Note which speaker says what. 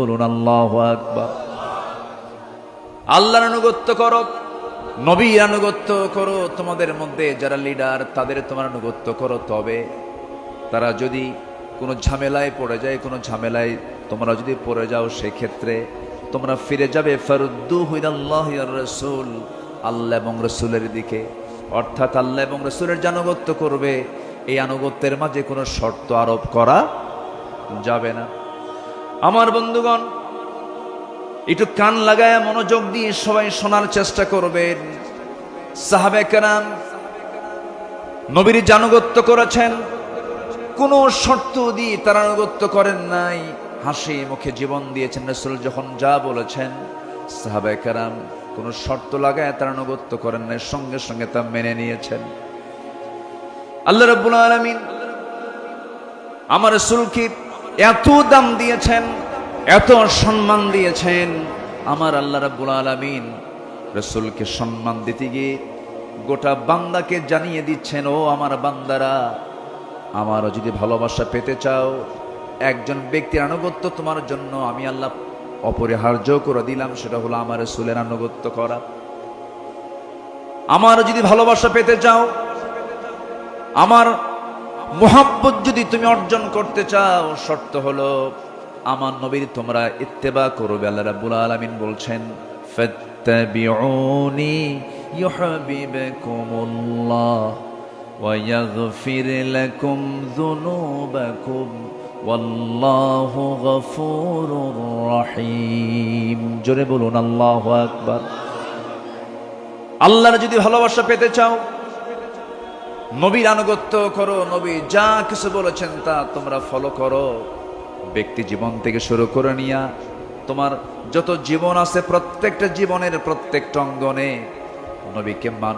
Speaker 1: বলুন, আল্লাহ আকবার। আল্লাহর আনুগত্য করো, নবীর আনুগত্য করো, তোমাদের মধ্যে যারা লিডার তাদের তোমার আনুগত্য করো। তবে তারা যদি কোনো ঝামেলায় পড়ে যায়, কোনো ঝামেলায় তোমরা যদি পড়ে যাও, সেক্ষেত্রে তোমরা ফিরে যাবে। ফারুদ্দু হুইদাল্লাহ রসুল, আল্লাহ এবং রসুলের দিকে। অর্থাৎ আল্লাহ এবং রসুলের যে আনুগত্য করবে, এই আনুগত্যের মাঝে কোনো শর্ত আরোপ করা যাবে না। আমার বন্ধুগণ, একটু কান লাগায় মনোযোগ দিয়ে সবাই শোনার চেষ্টা করবেন। সাহাবে কেরাম নবীর জানুগত্য করেছেন, কোনো শর্ত দিয়ে তারা আনুগত্য করেন নাই। হাসি মুখে জীবন দিয়েছেন রসুল যখন যা বলেছেন। সাহাবে কেরাম কোনো শর্ত লাগায় তারা আনুগত্য করেন নাই, সঙ্গে সঙ্গে তা মেনে নিয়েছেন। আল্লাহ রব্বুল আলমিন আমার রসুলকে এত দাম দিয়েছেন, এত সম্মান দিয়েছেন। আমার আল্লাহ রাব্বুল আলামিন রসুলকে সম্মান দিতে গিয়ে গোটা বান্দাকে জানিয়ে দিচ্ছেন, ও আমার বান্দারা, আমারও যদি ভালোবাসা পেতে চাও, একজন ব্যক্তির আনুগত্য তোমার জন্য, আমি আল্লাহ অপরিহার্য করে দিলাম, সেটা হলো আমার রসুলের আনুগত্য করা। আমারও যদি ভালোবাসা পেতে চাও, আমার মোহাব্বত যদি তুমি অর্জন করতে চাও, শর্ত হলো আমার নবীর তোমরা ইত্তেবা করবে। আল্লাহ রাব্বুল আলামিন বলছেন, ফাত্তাবিউনি ইউহিব্বুকুমুল্লাহ ওয়া ইয়াগফির লাকুম যুনুবাকুম ওয়াল্লাহু গফুরুর রহিম। জোরে বলুন, আল্লাহু আকবার। আল্লাহর যদি ভালোবাসা পেতে চাও নবীর আনুগত্য করো, নবী যা কিছু বলেছেন তা তোমরা ফলো করো। ব্যক্তি জীবন থেকে শুরু করে নিয়া তোমার যত জীবন আছে প্রত্যেকটা জীবনের প্রত্যেকটা অঙ্গনে নবীকে মান